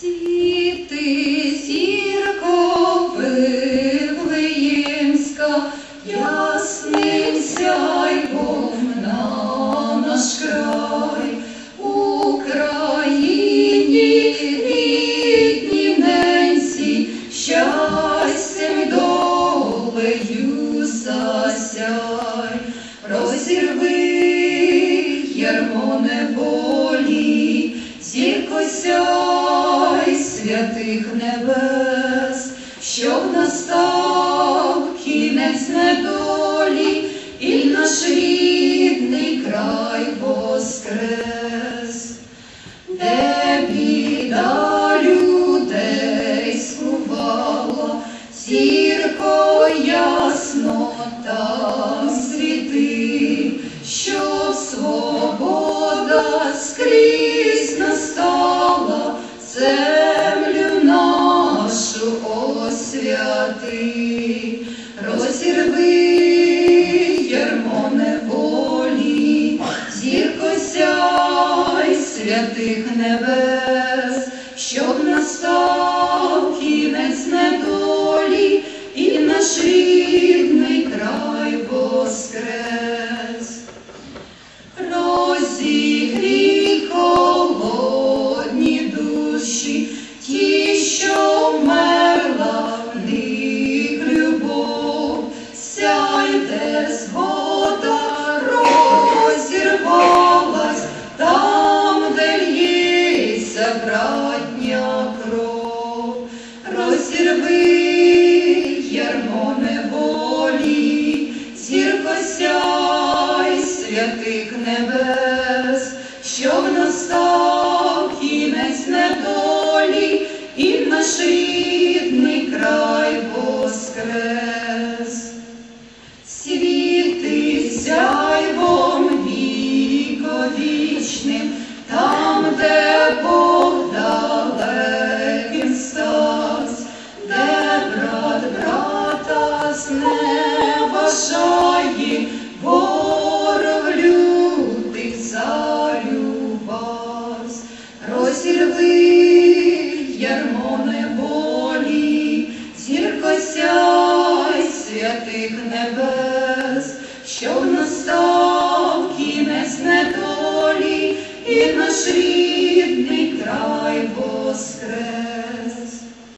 Світи, зірко Вифлеємська, ясним на наш край, Україні рідній ненці, щастям розірви ярмо неволі, зірко сяй святих небес, щоб настав кінець недолі, і наш рідний край воскрес, де біда людей скувала, зірко ясно землю нашу освяти, розірви ярмо неволі, зірко й святих небес, щоб настав братня кров, розірви ярмо неволі, зірко сяй святих небес, щоб настав кінець недолі, Небес, щоб настав кінець недолі і наш рідний край воскрес.